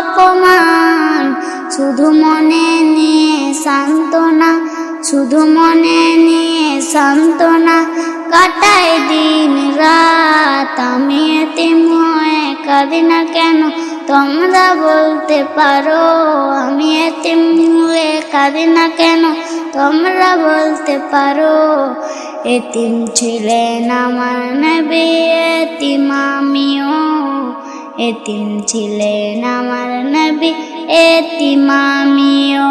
অপমান। শুধু মনে নিয়ে সান্ত্বনা, শুধু মনে নিয়ে সান্ত্বনা। কাটাই দিন রাত, আমি এতিম হয়ে কাঁদি না কেন? তোমরা বলতে পারো, আমি এতিম হয়ে কাঁদি না কেন? তোমরা বলতে পারো, এতিম ছিলেন আমার নবী এতিম। এতিম ছিলেন আমার নবী এতিম আমিও